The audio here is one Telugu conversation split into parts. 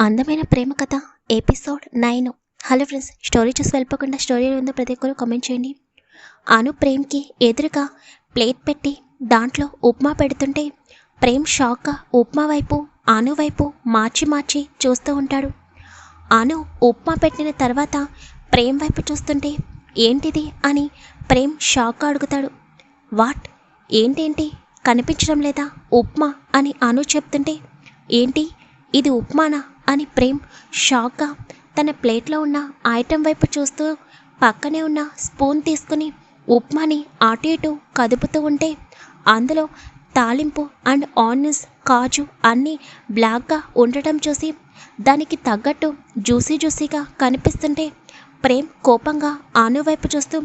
అందమైన ప్రేమ కథ episode nine. Hello friends story చూసి వెళ్ళిపోకుండా స్టోరీ ఉందో ప్రతి ఒక్కరు కామెంట్ చేయండి. అను ప్రేమ్కి ఎదురుగా ప్లేట్ పెట్టి దాంట్లో ఉప్మా పెడుతుంటే ప్రేమ్ షాక్గా ఉప్మా వైపు అను వైపు మార్చి మార్చి చూస్తూ ఉంటాడు. అను ఉప్మా పెట్టిన తర్వాత ప్రేమ్ వైపు చూస్తుంటే ఏంటిది? అని ప్రేమ్ షాక్గా అడుగుతాడు. వాట్? ఏంటేంటి? కనిపించడం లేదా ఉప్మా? అని అను చెప్తుంటే ఏంటి? ఇది ఉప్మానా? అని ప్రేమ్ షాక్గా తన ప్లేట్లో ఉన్న ఐటెం వైపు చూస్తూ పక్కనే ఉన్న స్పూన్ తీసుకుని ఉప్మాని అటు ఇటు కదుపుతూ ఉంటే అందులో తాలింపు అండ్ ఆనియన్స్ కాజు అన్నీ బ్లాక్గా ఉండటం చూసి దానికి తగ్గట్టు జ్యూసీ జ్యూసీగా కనిపిస్తుంటే ప్రేమ్ కోపంగా అను వైపు చూస్తూ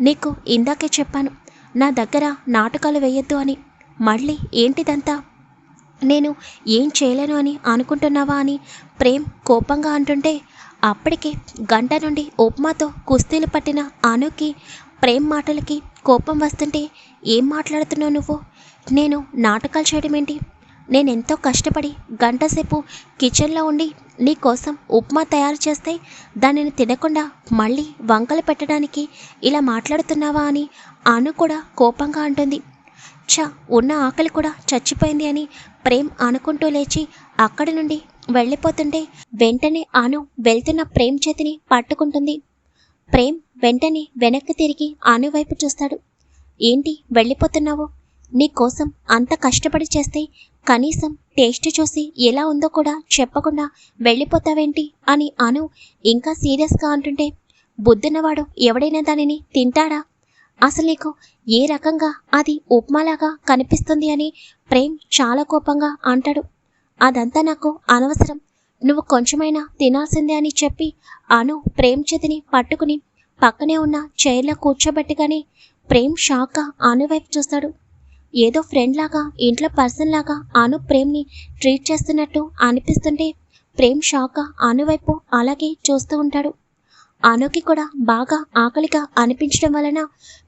నీకు ఇందాకే చెప్పాను నా దగ్గర నాటకాలు వేయొద్దు అని. మళ్ళీ ఏంటిదంతా? నేను ఏం చేయలేను అని అనుకుంటున్నావా అని ప్రేమ్ కోపంగా అంటుంటే అప్పటికే గంట నుండి ఉప్మాతో కుస్తీలు పట్టిన అనుకి ప్రేమ్ మాటలకి కోపం వస్తుంటే ఏం మాట్లాడుతున్నావు నువ్వు? నేను నాటకాలు చేయడం ఏంటి? నేను ఎంతో కష్టపడి గంటసేపు కిచెన్లో ఉండి నీ కోసం ఉప్మా తయారు చేస్తే దానిని తినకుండా మళ్ళీ వంకలు పెట్టడానికి ఇలా మాట్లాడుతున్నావా అని అను కూడా కోపంగా అంటుంది. ఛ ఉన్న ఆకలి కూడా చచ్చిపోయింది అని ప్రేమ్ అనుకుంటూ లేచి అక్కడి నుండి వెళ్ళిపోతుంటే వెంటనే అను వెళ్తున్న ప్రేమ్ చేతిని పట్టుకుంటుంది. ప్రేమ్ వెంటనే వెనక్కి తిరిగి అను వైపు చూస్తాడు. ఏంటి వెళ్ళిపోతున్నావు? నీ కోసం అంత కష్టపడి చేస్తే కనీసం టేస్ట్ చూసి ఎలా ఉందో కూడా చెప్పకుండా వెళ్ళిపోతావేంటి అని అను ఇంకా సీరియస్గా అంటుంటే బుద్ధినవాడు ఎవడైనా దానిని తింటాడా? అసలు నీకు ఏ రకంగా అది ఉప్మాలాగా కనిపిస్తుంది అని ప్రేమ్ చాలా కోపంగా అంటాడు. అదంతా నాకు అనవసరం. నువ్వు కొంచెమైనా తినాల్సిందే అని చెప్పి అను ప్రేమ్ చేతిని పట్టుకుని పక్కనే ఉన్న చైర్లో కూర్చోబెట్టుగానే ప్రేమ్ షాక్గా అను వైపు చూస్తాడు. ఏదో ఫ్రెండ్ లాగా ఇంట్లో పర్సన్ లాగా అను ప్రేమ్ని ట్రీట్ చేస్తున్నట్టు అనిపిస్తుంటే ప్రేమ్ షాక్గా అను వైపు అలాగే చూస్తూ ఉంటాడు. అనుకి కూడా బాగా ఆకలిగా అనిపించడం వలన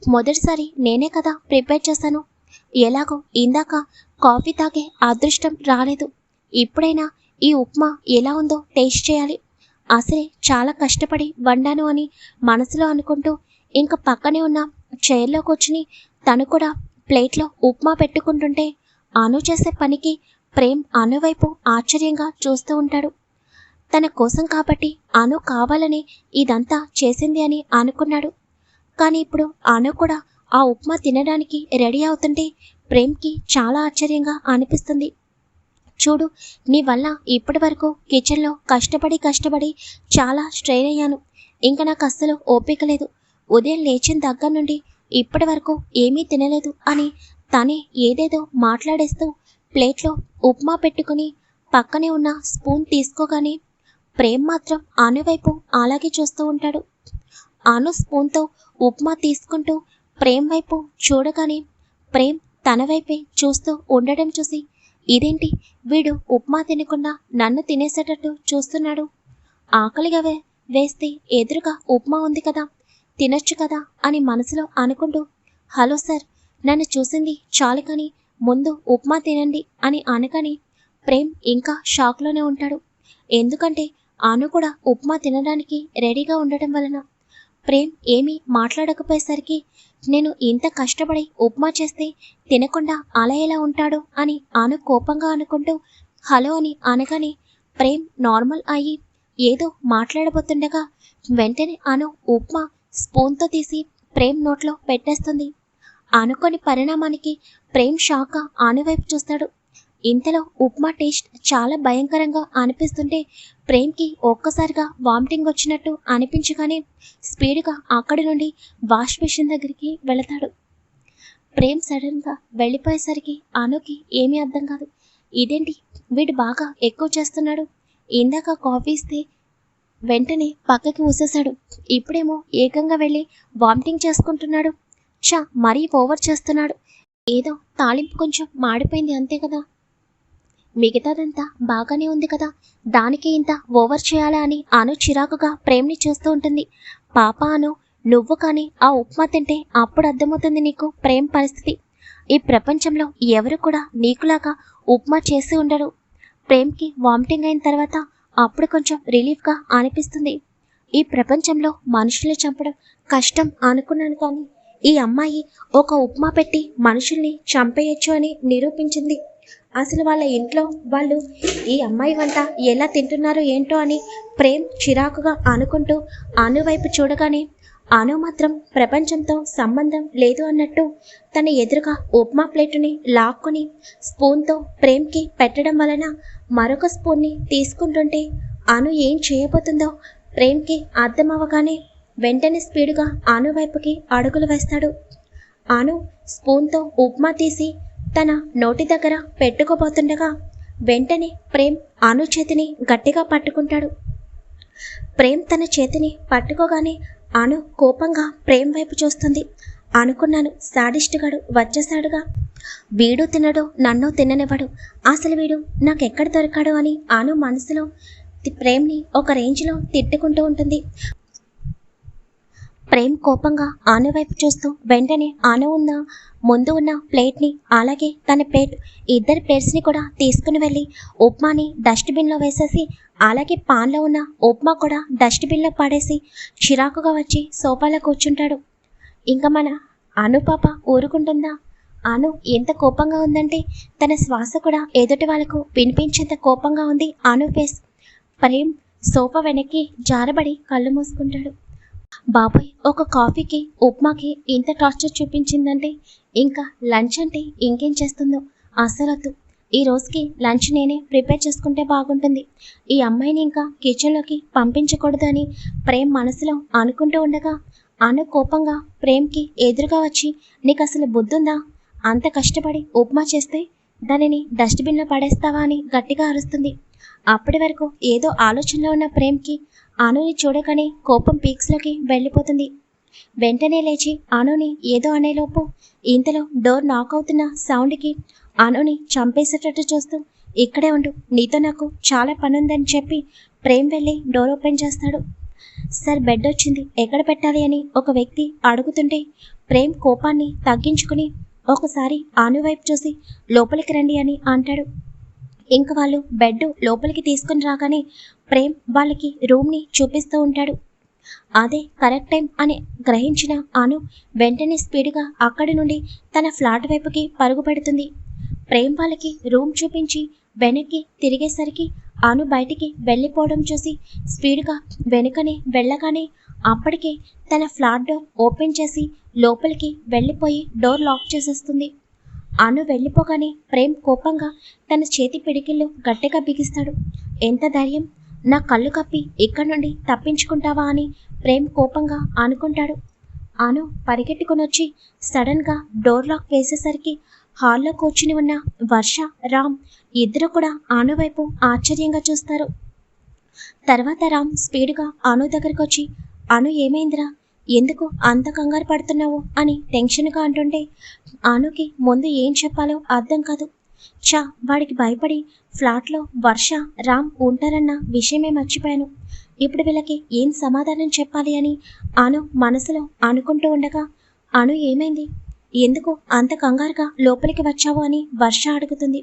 మొదటిసారి నేనే కదా ప్రిపేర్ చేశాను. ఎలాగో ఇందాక కాఫీ తాగే అదృష్టం రాలేదు. ఇప్పుడైనా ఈ ఉప్మా ఎలా ఉందో టేస్ట్ చేయాలి. అసలే చాలా కష్టపడి వండాను అని మనసులో అనుకుంటూ ఇంకా పక్కనే ఉన్న చైర్లో కూర్చుని తను కూడా ప్లేట్లో ఉప్మా పెట్టుకుంటుంటే అను చేసే పనికి ప్రేమ్ అనువైపు ఆశ్చర్యంగా చూస్తూ ఉంటాడు. తన కోసం కాబట్టి అను కావాలని ఇదంతా చేసింది అని అనుకున్నాడు. కానీ ఇప్పుడు అను కూడా ఆ ఉప్మా తినడానికి రెడీ అవుతుంటే ప్రేమ్కి చాలా ఆశ్చర్యంగా అనిపిస్తుంది. చూడు నీ వల్ల ఇప్పటి వరకు కిచెన్లో కష్టపడి కష్టపడి చాలా స్ట్రెయిన్ అయ్యాను. ఇంకా నాకు అస్సలు ఓపిక లేదు. ఉదయం లేచిన దగ్గర నుండి ఇప్పటి వరకు ఏమీ తినలేదు అని తనే ఏదేదో మాట్లాడేస్తూ ప్లేట్లో ఉప్మా పెట్టుకుని పక్కనే ఉన్న స్పూన్ తీసుకోగానే ప్రేమ్ మాత్రం ఆను వైపు అలాగే చూస్తూ ఉంటాడు. ఆను స్పూన్తో ఉప్మా తీసుకుంటూ ప్రేమ్ వైపు చూడగానే ప్రేమ్ తన వైపే చూస్తూ ఉండడం చూసి ఇదేంటి? వీడు ఉప్మా తినకుండా నన్ను తినేసేటట్టు చూస్తున్నాడు. ఆకలిగా వేస్తే ఎదురుగా ఉప్మా ఉంది కదా తినొచ్చు కదా అని మనసులో అనుకుంటూ హలో సార్ నన్ను చూసింది చాలు కానీ ముందు ఉప్మా తినండి అని అనగానే ప్రేమ్ ఇంకా షాక్లోనే ఉంటాడు. ఎందుకంటే ఆను కూడా ఉప్మా తినడానికి రెడీగా ఉండటం వలన. ప్రేమ్ ఏమీ మాట్లాడకపోయేసరికి నేను ఇంత కష్టపడి ఉప్మా చేస్తే తినకుండా అలా ఎలా ఉంటాడు అని ఆను కోపంగా అనుకుంటూ హలో అని అనగానే ప్రేమ్ నార్మల్ అయ్యి ఏదో మాట్లాడబోతుండగా వెంటనే ఆను ఉప్మా స్పూన్తో తీసి ప్రేమ్ నోట్లో పెట్టేస్తుంది. అనుకోని పరిణామానికి ప్రేమ్ షాక్గా అను వైపు చూస్తాడు. ఇంతలో ఉప్మా టేస్ట్ చాలా భయంకరంగా అనిపిస్తుంటే ప్రేమ్కి ఒక్కసారిగా వామిటింగ్ వచ్చినట్టు అనిపించగానే స్పీడ్గా అక్కడి నుండి వాష్ మిషన్ దగ్గరికి వెళతాడు. ప్రేమ్ సడన్గా వెళ్ళిపోయేసరికి అనుకి ఏమీ అర్థం కాదు. ఇదేంటి? వీడు బాగా ఎక్కువ చేస్తున్నాడు. ఇందాక కాఫీ ఇస్తే వెంటనే పక్కకి ఊసేశాడు. ఇప్పుడేమో ఏకంగా వెళ్ళి వామిటింగ్ చేసుకుంటున్నాడు. చా మరీ ఓవర్ చేస్తున్నాడు. ఏదో తాలింపు కొంచెం మాడిపోయింది అంతే కదా. మిగతాదంతా బాగానే ఉంది కదా. దానికి ఇంత ఓవర్ చేయాలా అని అను చిరాకుగా ప్రేమ్ని చూస్తూ ఉంటుంది. పాప అను నువ్వు కానీ ఆ ఉప్మా తింటే అప్పుడు అర్థమవుతుంది నీకు ప్రేమ్ పరిస్థితి. ఈ ప్రపంచంలో ఎవరు కూడా నీకులాగా ఉప్మా చేసి ఉండరు. ప్రేమ్కి వామిటింగ్ అయిన తర్వాత అప్పుడు కొంచెం రిలీఫ్గా అనిపిస్తుంది. ఈ ప్రపంచంలో మనుషుల్ని చంపడం కష్టం అనుకున్నాను కానీ ఈ అమ్మాయి ఒక ఉప్మా పెట్టి మనుషుల్ని చంపేయచ్చు అని నిరూపించింది. అసలు వాళ్ళ ఇంట్లో వాళ్ళు ఈ అమ్మాయి వంట ఎలా తింటున్నారో ఏంటో అని ప్రేమ్ చిరాకుగా అనుకుంటూ అను వైపు చూడగానే అను మాత్రం ప్రపంచంతో సంబంధం లేదు అన్నట్టు తన ఎదురుగా ఉప్మా ప్లేటుని లాక్కొని స్పూన్తో ప్రేమ్కి పెట్టడం వలన మరొక స్పూన్ని తీసుకుంటుంటే అను ఏం చేయబోతుందో ప్రేమ్కి అర్థమవగానే వెంటనే స్పీడ్గా అను వైపుకి అడుగులు వేస్తాడు. అను స్పూన్తో ఉప్మా తీసి తన నోటి దగ్గర పెట్టుకోబోతుండగా వెంటనే ప్రేమ్ అను చేతిని గట్టిగా పట్టుకుంటాడు. ప్రేమ్ తన చేతిని పట్టుకోగానే అను కోపంగా ప్రేమ్ వైపు చూస్తుంది. అనుకున్నాను సాడిస్టుగాడు వచ్చేసాడుగా వీడు తినడు నన్ను తిననివ్వడు. అసలు వీడు నాకెక్కడ దొరికాడు అని అను మనసులో ప్రేమ్ని ఒక రేంజ్లో తిట్టుకుంటూ ఉంటుంది. ప్రేమ్ కోపంగా ఆనె వైపు చూస్తూ వెంటనే ఆనె ఉన్న ముందు ఉన్న ప్లేట్ని అలాగే తన ప్లేట్ ఇద్దరి ప్లేట్స్ని కూడా తీసుకుని వెళ్ళి ఉప్మాని డస్ట్బిన్లో వేసేసి అలాగే పాన్లో ఉన్న ఉప్మా కూడా డస్ట్బిన్లో పడేసి చిరాకుగా వచ్చి సోఫాలో కూర్చుంటాడు. ఇంకా మన అను పాప ఊరుకుంటుందా? అను ఎంత కోపంగా ఉందంటే తన శ్వాస కూడా ఎదుటి వాళ్ళకు వినిపించేంత కోపంగా ఉంది అను ఫేస్. ప్రేమ్ సోఫా వెనక్కి జారబడి కళ్ళు మూసుకుంటాడు. బాబాయ్ ఒక కాఫీకి ఉప్మాకి ఇంత టార్చర్ చూపించిందంటే ఇంకా లంచ్ అంటే ఇంకేం చేస్తుందో? అసలొద్దు ఈ రోజుకి లంచ్ నేనే ప్రిపేర్ చేసుకుంటే బాగుంటుంది. ఈ అమ్మాయిని ఇంకా కిచెన్లోకి పంపించకూడదు అని ప్రేమ్ మనసులో అనుకుంటూ ఉండగా అను కోపంగా ప్రేమ్కి ఎదురుగా వచ్చి నీకు అసలు బుద్ధుందా? అంత కష్టపడి ఉప్మా చేస్తే దానిని డస్ట్బిన్లో పడేస్తావా? అని గట్టిగా అరుస్తుంది. అప్పటి వరకు ఏదో ఆలోచనలో ఉన్న ప్రేమ్కి అనుని చూడగానే కోపం పీక్స్లోకి వెళ్ళిపోతుంది. వెంటనే లేచి అనుని ఏదో అనేలోపు ఇంతలో డోర్ నాక్ అవుతున్న సౌండ్కి అనుని చంపేసేటట్టు చూస్తూ ఇక్కడే ఉండు నీతో నాకు చాలా పనుందని చెప్పి ప్రేమ్ వెళ్ళి డోర్ ఓపెన్ చేస్తాడు. సార్ బెడ్ వచ్చింది ఎక్కడ పెట్టాలి అని ఒక వ్యక్తి అడుగుతుంటే ప్రేమ్ కోపాన్ని తగ్గించుకుని ఒకసారి ఆను వైపు చూసి లోపలికి రండి అని అంటాడు. ఇంక వాళ్ళు బెడ్ లోపలికి తీసుకుని రాగానే ప్రేమ్ వాళ్ళకి రూమ్ని చూపిస్తూ ఉంటాడు. అదే కరెక్ట్ టైం అని గ్రహించిన అను వెంటనే స్పీడ్గా అక్కడి నుండి తన ఫ్లాట్ వైపుకి పరుగు పెడుతుంది. ప్రేమ్ వాళ్ళకి రూమ్ చూపించి వెనక్కి తిరిగేసరికి అను బయటికి వెళ్ళిపోవడం చూసి స్పీడ్గా వెనుకనే వెళ్ళగానే అప్పటికే తన ఫ్లాట్ డోర్ ఓపెన్ చేసి లోపలికి వెళ్ళిపోయి డోర్ లాక్ చేసేస్తుంది. అను వెళ్ళిపోగానే ప్రేమ్ కోపంగా తన చేతి పిడికిళ్ళు గట్టిగా బిగిస్తాడు. ఎంత ధైర్యం నా కళ్ళు కప్పి ఇక్కడి నుండి తప్పించుకుంటావా అని ప్రేమ్ కోపంగా అనుకుంటాడు అను పరిగెట్టుకుని వచ్చి సడన్గా డోర్ లాక్ వేసేసరికి హాల్లో కూర్చుని ఉన్న వర్ష రామ్ ఇద్దరు కూడా ఆను వైపు ఆశ్చర్యంగా చూస్తారు. తర్వాత రామ్ స్పీడ్గా అను దగ్గరికి వచ్చి అను ఏమైందిరా? ఎందుకు అంత కంగారు పడుతున్నావు? అని టెన్షన్గా అంటుంటే అనుకి ముందు ఏం చెప్పాలో అర్థం కాదు. చా వాడికి భయపడి ఫ్లాట్లో వర్ష రామ్ ఉంటారన్న విషయమే మర్చిపోయాను. ఇప్పుడు వీళ్ళకి ఏం సమాధానం చెప్పాలి అని అను మనసులో అనుకుంటూ ఉండగా అను ఏమైంది? ఎందుకు అంత కంగారుగా లోపలికి వచ్చావు అని వర్ష అడుగుతుంది.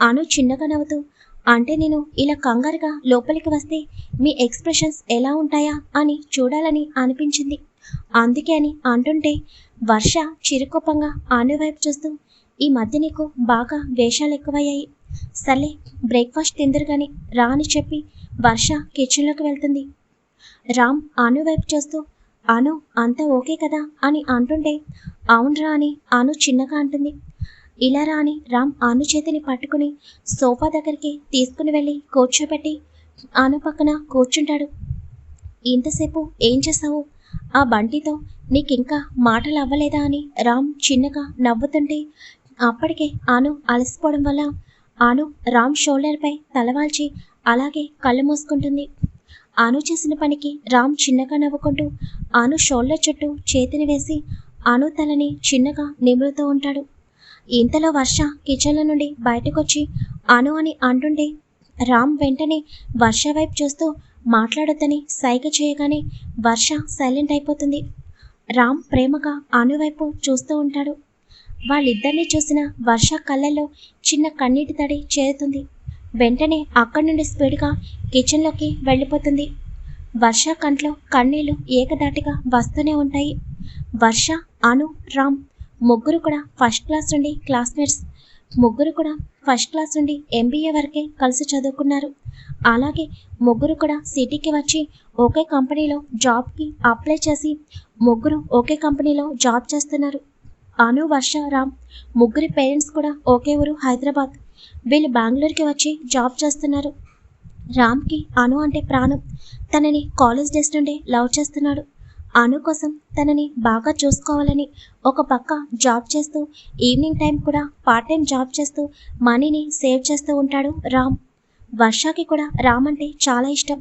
అను చిన్నగా నవ్వుతూ అంటే నేను ఇలా కంగారుగా లోపలికి వస్తే మీ ఎక్స్ప్రెషన్స్ ఎలా ఉంటాయా అని చూడాలని అనిపించింది. అందుకే అని అంటుంటే వర్ష చిరుకోపంగా అను వైపు చూస్తూ ఈ మధ్య నీకు బాగా వేషాలు ఎక్కువయ్యాయి. సర్లే బ్రేక్ఫాస్ట్ తిందరు కానీ రా అని చెప్పి వర్ష కిచెన్లోకి వెళ్తుంది. రామ్ అను వైపు చూస్తూ అను అంతా ఓకే కదా? అని అంటుంటే అవునరా అని అను చిన్నగా అంటుంది. ఇలా రా అని రామ్ అను చేతిని పట్టుకుని సోఫా దగ్గరికి తీసుకుని వెళ్ళి కూర్చోబెట్టి అను పక్కన కూర్చుంటాడు. ఇంతసేపు ఏం చేసావు ఆ బంటితో నీకింకా మాటలు అవ్వలేదా అని రామ్ చిన్నగా నవ్వుతుంటే అప్పటికే అను అలసిపోవడం వల్ల అను రామ్ షోల్డర్పై తలవాల్చి అలాగే కళ్ళు మూసుకుంటుంది. అను చేసిన పనికి రామ్ చిన్నగా నవ్వుకుంటూ అను షోల్డర్ చుట్టూ చేతిని వేసి అను తలని చిన్నగా నిమురుతూ ఉంటాడు. ఇంతలో వర్ష కిచెన్ల నుండి బయటకొచ్చి అను అని అంటుండే రామ్ వెంటనే వర్ష వైపు చూస్తూ మాట్లాడొద్దని సైగ చేయగానే వర్ష సైలెంట్ అయిపోతుంది. రామ్ ప్రేమగా అను వైపు చూస్తూ ఉంటాడు. వాళ్ళిద్దరిని చూసిన వర్ష కళ్ళల్లో చిన్న కన్నీటి తడి చేరుతుంది. వెంటనే అక్కడి నుండి స్పీడ్గా కిచెన్లోకి వెళ్ళిపోతుంది. వర్ష కంట్లో కన్నీళ్ళు ఏకదాటిగా వస్తూనే ఉంటాయి. వర్ష అను రామ్ ముగ్గురు కూడా ఫస్ట్ క్లాస్ నుండి క్లాస్మేట్స్. ముగ్గురు కూడా ఫస్ట్ క్లాస్ నుండి ఎంబీఏ వరకే కలిసి చదువుకున్నారు. అలాగే ముగ్గురు కూడా సిటీకి వచ్చి ఒకే కంపెనీలో జాబ్కి అప్లై చేసి ముగ్గురు ఒకే కంపెనీలో జాబ్ చేస్తున్నారు. అను వర్ష రామ్. ముగ్గురి పేరెంట్స్ కూడా ఒకే ఊరు హైదరాబాద్. వీళ్ళు బెంగళూరుకి వచ్చి జాబ్ చేస్తున్నారు. రామ్కి అను అంటే ప్రాణం. తనని కాలేజ్ డేస్ నుండే లవ్ చేస్తున్నాడు. అను కోసం తనని బాగా చూసుకోవాలని ఒక పక్క జాబ్ చేస్తూ ఈవినింగ్ టైం కూడా పార్ట్ టైం జాబ్ చేస్తూ మనీని సేవ్ చేస్తూ ఉంటాడు రామ్. వర్షాకి కూడా రామ్ అంటే చాలా ఇష్టం.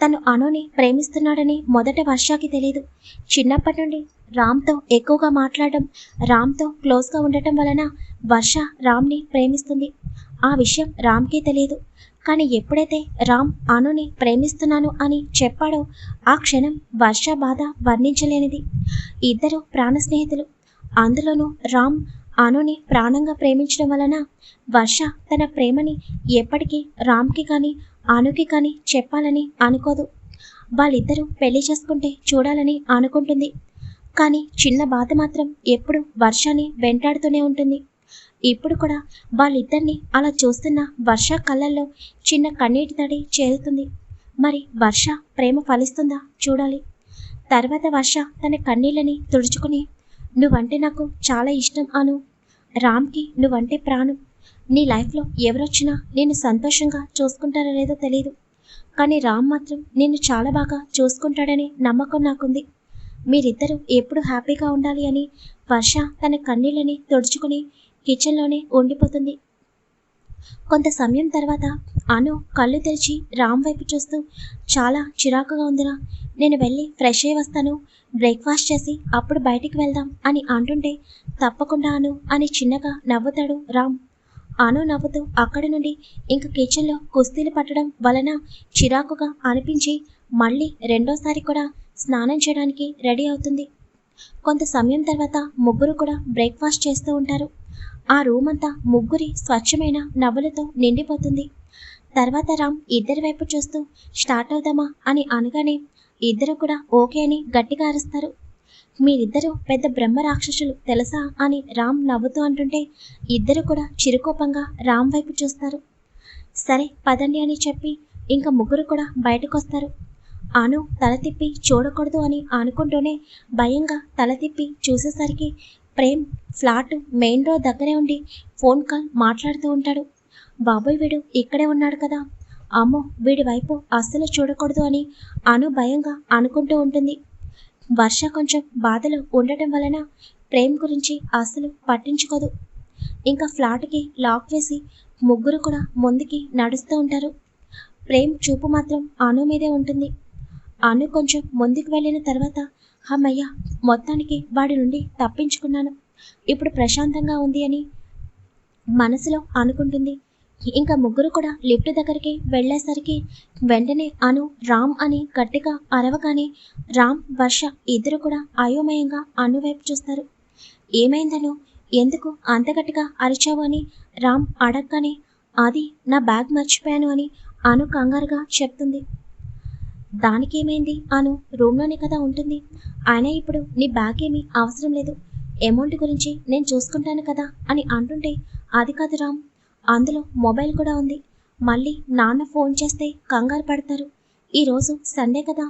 తను అనుని ప్రేమిస్తున్నాడని మొదట వర్షాకి తెలియదు చిన్నప్పటి నుండి రామ్తో ఎక్కువగా మాట్లాడడం రామ్తో క్లోజ్గా ఉండటం వలన వర్ష రామ్ని ప్రేమిస్తుంది. ఆ విషయం రామ్కే తెలియదు కానీ ఎప్పుడైతే రామ్ అనుని ప్రేమిస్తున్నాను అని చెప్పాడో ఆ క్షణం వర్ష బాధ వర్ణించలేనిది. ఇద్దరు ప్రాణ స్నేహితులు. అందులోనూ రామ్ అనుని ప్రాణంగా ప్రేమించడం వలన వర్ష తన ప్రేమని ఎప్పటికీ రామ్కి కానీ ఆనుకి కానీ చెప్పాలని అనుకోదు. వాళ్ళిద్దరూ పెళ్ళి చేసుకుంటే చూడాలని అనుకుంటుంది. కానీ చిన్న బాధ మాత్రం ఎప్పుడు వర్షాన్ని వెంటాడుతూనే ఉంటుంది. ఇప్పుడు కూడా వాళ్ళిద్దరిని అలా చూస్తున్న వర్ష కళ్ళల్లో చిన్న కన్నీటి తడి చేరుతుంది. మరి వర్ష ప్రేమ ఫలిస్తుందా చూడాలి. తర్వాత వర్ష తన కన్నీళ్ళని తుడుచుకుని నువ్వంటే నాకు చాలా ఇష్టం అను. రామ్కి నువ్వంటే ప్రాణం. నీ లైఫ్లో ఎవరొచ్చినా నేను సంతోషంగా చూసుకుంటారో లేదో తెలియదు కానీ రామ్ మాత్రం నిన్ను చాలా బాగా చూసుకుంటాడనే నమ్మకం నాకుంది. మీరిద్దరూ ఎప్పుడు హ్యాపీగా ఉండాలి అని వర్ష తన కన్నీళ్ళని తుడుచుకుని కిచెన్లోనే ఉండిపోతుంది. కొంత సమయం తర్వాత అను కళ్ళు తెరిచి రామ్ వైపు చూస్తూ చాలా చిరాకుగా ఉందిరా. నేను వెళ్ళి ఫ్రెష్ అయ్యి వస్తాను. బ్రేక్ఫాస్ట్ చేసి అప్పుడు బయటికి వెళ్దాం అని అంటుంటే తప్పకుండా అను అని చిన్నగా నవ్వుతాడు రామ్. అను నవ్వుతూ అక్కడి నుండి ఇంక కిచెన్లో కుస్తీలు పట్టడం వలన చిరాకుగా అనిపించి మళ్ళీ రెండోసారి కూడా స్నానం చేయడానికి రెడీ అవుతుంది. కొంత సమయం తర్వాత ముగ్గురు కూడా బ్రేక్ఫాస్ట్ చేస్తూ ఉంటారు. ఆ రూమ్ అంతా ముగ్గురి స్వచ్ఛమైన నవ్వులతో నిండిపోతుంది. తర్వాత రామ్ ఇద్దరి వైపు చూస్తూ స్టార్ట్ అవుదామా? అని అనగానే ఇద్దరు కూడా ఓకే అని గట్టిగా అరుస్తారు. మీరిద్దరూ పెద్ద బ్రహ్మ రాక్షసులు తెలుసా? అని రామ్ నవ్వుతూ అంటుంటే ఇద్దరు కూడా చిరుకోపంగా రామ్ వైపు చూస్తారు. సరే పదండి అని చెప్పి ఇంకా ముగ్గురు కూడా బయటకొస్తారు. అను తల తిప్పి చూడకూడదు అని అనుకుంటూనే భయంగా తల తిప్పి చూసేసరికి ప్రేమ్ ఫ్లాట్ మెయిన్ రోడ్ దగ్గరే ఉండి ఫోన్ కాల్ మాట్లాడుతూ ఉంటాడు. బాబోయ్ వీడు ఇక్కడే ఉన్నాడు కదా. అమ్మో వీడి వైపు అస్సలు చూడకూడదు అని అను భయంగా అనుకుంటూ ఉంటుంది. వర్ష కొంచెం బాధలో ఉండటం వలన ప్రేమ్ గురించి అసలు పట్టించుకోదు. ఇంకా ఫ్లాట్కి లాక్ వేసి ముగ్గురు కూడా ముందుకి నడుస్తూ ఉంటారు. ప్రేమ్ చూపు మాత్రం అను మీదే ఉంటుంది. అను కొంచెం ముందుకు వెళ్ళిన తర్వాత అమ్మయ్య మొత్తానికి వాడి నుండి తప్పించుకున్నాను. ఇప్పుడు ప్రశాంతంగా ఉంది అని మనసులో అనుకుంటుంది. ఇంకా ముగ్గురు కూడా లిఫ్ట్ దగ్గరికి వెళ్ళేసరికి వెంటనే అను రామ్ అని గట్టిగా అరవగానే రామ్ వర్ష ఇద్దరు కూడా అయోమయంగా అను వైపు చూస్తారు. ఏమైందను? ఎందుకు అంత గట్టిగా అరిచావు అని రామ్ అడగగానే అది నా బ్యాగ్ మర్చిపోయాను అని అను కంగారుగా చెప్తుంది. దానికేమైంది అను? రూమ్లోనే కదా ఉంటుంది. అయినా ఇప్పుడు నీ బ్యాగ్ ఏమీ అవసరం లేదు. అమౌంట్ గురించి నేను చూసుకుంటాను కదా అని అంటుంటే అది కాదు రామ్. అందులో మొబైల్ కూడా ఉంది. మళ్ళీ నాన్న ఫోన్ చేస్తే కంగారు పడతారు. ఈరోజు సండే కదా.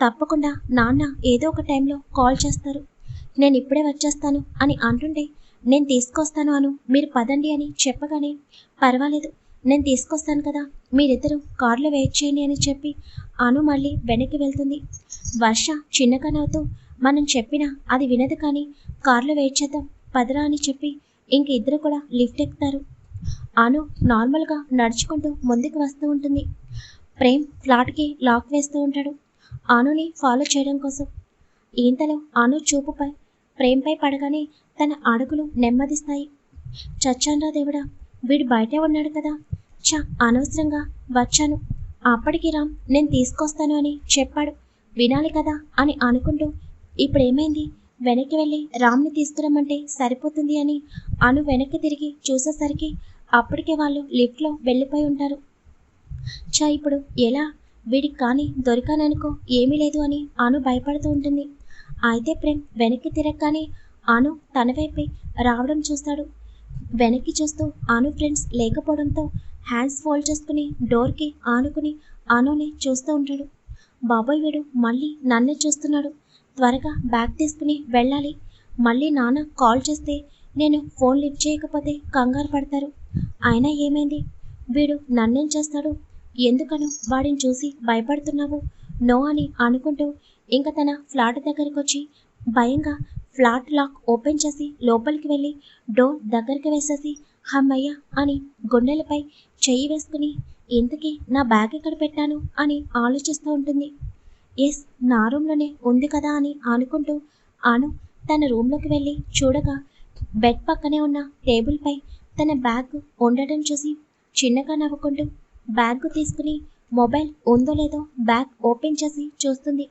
తప్పకుండా నాన్న ఏదో ఒక టైంలో కాల్ చేస్తారు. నేను ఇప్పుడే వచ్చేస్తాను అని అంటుంటే నేను తీసుకొస్తాను అను మీరు పదండి అని చెప్పగానే పర్వాలేదు నేను తీసుకొస్తాను కదా. మీరిద్దరూ కారులో వెయిట్ చేయండి అని చెప్పి అను మళ్ళీ వెనక్కి వెళ్తుంది. వర్ష చిన్నగా నవ్వుతూ మనం చెప్పినా అది వినదు కానీ కారులో వెయిట్ చేద్దాం పదరా అని చెప్పి ఇంక ఇద్దరు కూడా లిఫ్ట్ ఎక్కుతారు. అను నార్మల్గా నడుచుకుంటూ ముందుకు వస్తూ ఉంటుంది. ప్రేమ్ ఫ్లాట్కి లాక్ వేస్తూ ఉంటాడు. అనుని ఫాలో చేయడం కోసం. ఈంతలో అను చూపుపై ప్రేమ్పై పడగానే తన అడుగులు నెమ్మదిస్తాయి. చచ్చాన్రా దేవుడా వీడు బయటే ఉన్నాడు కదా. చ అనవసరంగా వచ్చాను. అప్పటికి రామ్ నేను తీసుకొస్తాను అని చెప్పాడు. వినాలి కదా అని అనుకుంటూ ఇప్పుడేమైంది? వెనక్కి వెళ్ళి రామ్ని తీసుకురమ్మంటే సరిపోతుంది అని అను వెనక్కి తిరిగి చూసేసరికి అప్పటికే వాళ్ళు లిఫ్ట్లో వెళ్ళిపోయి ఉంటారు. చా ఇప్పుడు ఎలా? వీడికి కానీ దొరికాననుకో ఏమీ లేదు అని అను భయపడుతూ ఉంటుంది. అయితే ప్రేమ్ వెనక్కి తిరగగానే అను తన వైపే రావడం చూస్తాడు. వెనక్కి చూస్తూ అను ఫ్రెండ్స్ లేకపోవడంతో హ్యాండ్స్ ఫోల్డ్ చేసుకుని డోర్కి ఆనుకుని అనుని చూస్తూ ఉంటాడు. బాబాయ్ వీడు మళ్ళీ నన్నే చూస్తున్నాడు. త్వరగా బ్యాగ్ తీసుకుని వెళ్ళాలి. మళ్ళీ నాన్న కాల్ చేస్తే నేను ఫోన్ లిఫ్ట్ చేయకపోతే కంగారు పడతారు. అయినా ఏమైంది? వీడు నన్నేం చేస్తాడు? ఎందుకను వాడిని చూసి భయపడుతున్నావు? నో అని అనుకుంటూ ఇంకా తన ఫ్లాట్ దగ్గరికి వచ్చి భయంగా ఫ్లాట్ లాక్ ఓపెన్ చేసి లోపలికి వెళ్ళి డోర్ దగ్గరికి వేసేసి హమ్మయ్య అని గుండెలపై చెయ్యి వేసుకుని ఇంతకీ నా బ్యాగ్ ఎక్కడ పెట్టాను? అని ఆలోచిస్తూ ఉంటుంది. ఎస్ నా రూమ్లోనే ఉంది కదా అని అనుకుంటూ అను తన రూమ్లోకి వెళ్ళి చూడగా బెడ్ పక్కనే ఉన్న టేబుల్పై తన బ్యాగ్ ఉండడం చూసి చిన్నగా నవ్వుకుంటూ బ్యాగ్ తీసుకుని మొబైల్ ఉందో లేదో బ్యాగ్ ఓపెన్ చేసి చూస్తుంది.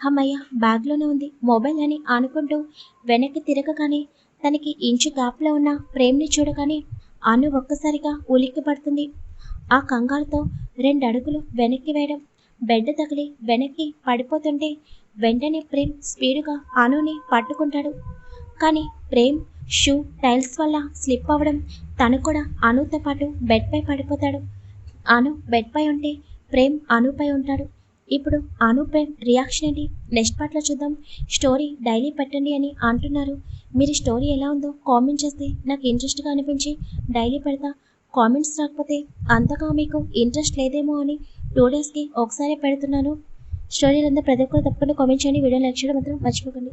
అమ్మయ్య బ్యాగ్లోనే ఉంది మొబైల్ అని అనుకుంటూ వెనక్కి తిరగగానే తనకి ఇంచు గ్యాప్లో ఉన్న ప్రేమ్ని చూడగానే అను ఒక్కసారిగా ఉలిక్కి పడుతుంది ఆ కంగారుతో రెండు అడుగులు వెనక్కి వేయడం బెడ్ తగిలి వెనక్కి పడిపోతుంటే వెంటనే ప్రేమ్ స్పీడుగా అనుని పట్టుకుంటాడు. కానీ ప్రేమ్ షూ టైల్స్ వల్ల స్లిప్ అవ్వడం తను కూడా అనుతో పాటు బెడ్పై పడిపోతాడు. అను బెడ్పై ఉంటే ప్రేమ్ అనుపై ఉంటాడు. ఇప్పుడు అను ప్రేమ్ రియాక్షన్ ఏంటి? నెక్స్ట్ పార్ట్లో చూద్దాం. స్టోరీ డైలీ పెట్టండి అని అంటున్నారు. మీరు స్టోరీ ఎలా ఉందో కామెంట్ చేస్తే నాకు ఇంట్రెస్ట్గా అనిపించి డైలీ పెడతా. కామెంట్స్ రాకపోతే అంతగా మీకు ఇంట్రెస్ట్ లేదేమో అని టూ డేస్కి ఒకసారి పెడుతున్నాను. స్టోరీలంతా ప్రతి ఒక్కరు తప్పకుండా కామెంట్ చేయండి. వీడియో లైక్ చేయడం మాత్రం మర్చిపోకండి.